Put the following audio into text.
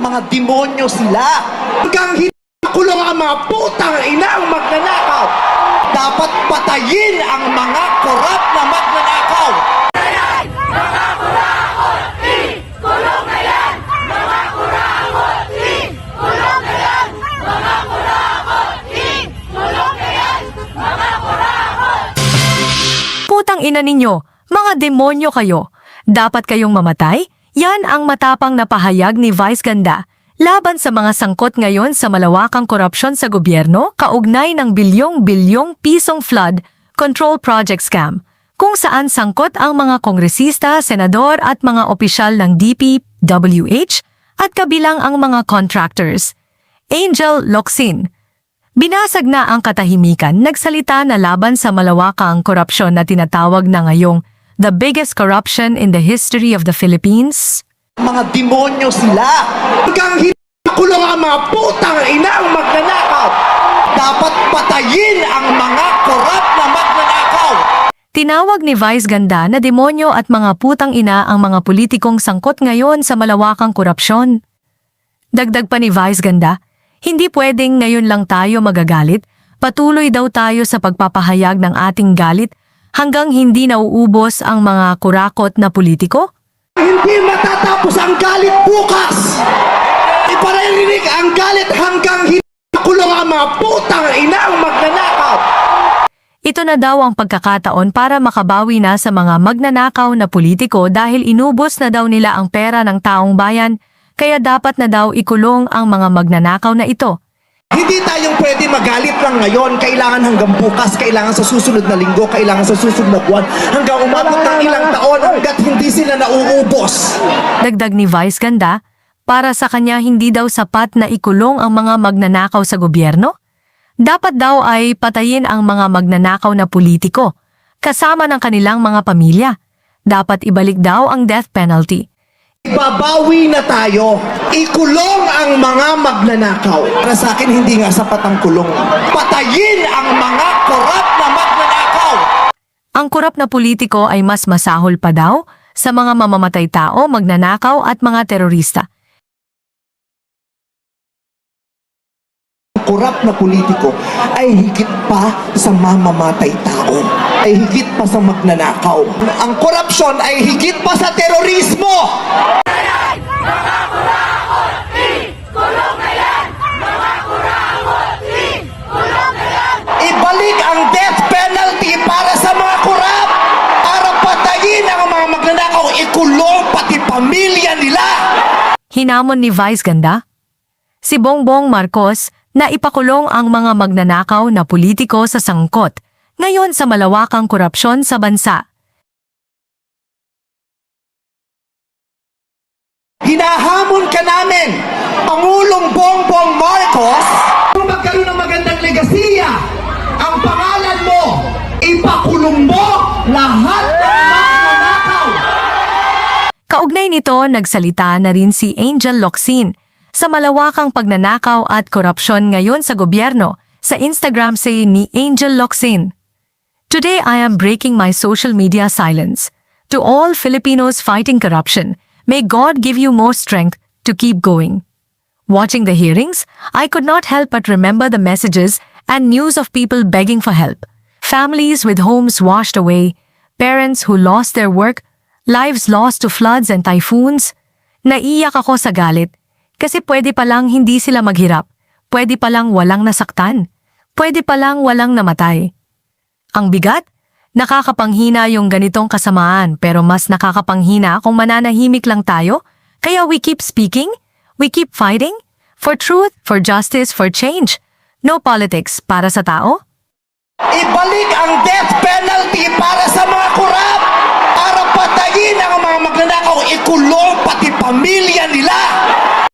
Mga demonyo sila. Hanggang kulong ang mga putang ina ang magnanakaw. Dapat patayin ang mga korap na magnanakaw. Putang ina ninyo, mga demonyo kayo. Dapat kayong mamatay? Yan ang matapang na pahayag ni Vice Ganda laban sa mga sangkot ngayon sa malawakang korupsyon sa gobyerno kaugnay ng bilyong-bilyong pisong flood control project scam kung saan sangkot ang mga kongresista, senador at mga opisyal ng DPWH at kabilang ang mga contractors. Angel Locsin, Binasag na ang katahimikan, nagsalita na laban sa malawakang korupsyon na tinatawag na ngayong the biggest corruption in the history of the Philippines. Mga demonyo sila. Hanggang hindi kulong ang mga putang ina ang magnanakaw. Dapat patayin ang mga korap na magnanakaw. Tinawag ni Vice Ganda na demonyo at mga putang ina ang mga politikong sangkot ngayon sa malawakang korupsyon. Dagdag pa ni Vice Ganda, hindi pwedeng ngayon lang tayo magagalit, patuloy daw tayo sa pagpapahayag ng ating galit hanggang hindi nauubos ang mga kurakot na politiko? Hindi matatapos ang galit bukas. Iparirinig ang galit hanggang hindi kulong ang mga putang ina ang magnanakaw. Ito na daw ang pagkakataon para makabawi na sa mga magnanakaw na politiko dahil inubos na daw nila ang pera ng taong bayan, kaya dapat na daw ikulong ang mga magnanakaw na ito. Hindi tayong pwede magalit lang ngayon. Kailangan hanggang bukas, kailangan sa susunod na linggo, kailangan sa susunod na buwan, hanggang umabot ng ilang taon hanggat hindi sila nauubos. Dagdag ni Vice Ganda, para sa kanya hindi daw sapat na ikulong ang mga magnanakaw sa gobyerno? Dapat daw ay patayin ang mga magnanakaw na politiko, kasama ng kanilang mga pamilya. Dapat ibalik daw ang death penalty. Babawi na tayo. Ikulong ang mga magnanakaw. Para sa akin, hindi nga sapat ang kulong. Patayin ang mga korap na magnanakaw. Ang kurap na politiko ay mas masahol pa daw sa mga mamamatay tao, magnanakaw at mga terorista. Korap na politiko ay higit pa sa mamamatay tao. Ay higit pa sa magnanakaw. Ang korupsyon ay higit pa sa terorismo. Ibalik ang death penalty para sa mga kurap. Para patayin ang mga magnanakaw, ikulong pati pamilya nila. Hinamon ni Vice Ganda? Si Bongbong Marcos na ipakulong ang mga magnanakaw na politiko sa sangkot ngayon sa malawakang korupsyon sa bansa. Hinahamon ka namin, Pangulong Bongbong Marcos, kung magkaroon ng magandang legasiya, ang pangalan mo, ipakulong mo lahat ng magnanakaw. Kaugnay nito, nagsalita na rin si Angel Locsin sa malawakang pagnanakaw at korupsyon ngayon sa gobyerno sa Instagram say ni Angel Locsin. Today I am breaking my social media silence. To all Filipinos fighting corruption, may God give you more strength to keep going. Watching the hearings, I could not help but remember the messages and news of people begging for help. Families with homes washed away, parents who lost their work, lives lost to floods and typhoons. Naiyak ako sa galit kasi pwede palang hindi sila maghirap, pwede palang walang nasaktan, pwede palang walang namatay. Ang bigat? Nakakapanghina yung ganitong kasamaan pero mas nakakapanghina kung mananahimik lang tayo. Kaya we keep speaking, we keep fighting, for truth, for justice, for change. No politics para sa tao? Ibalik ang death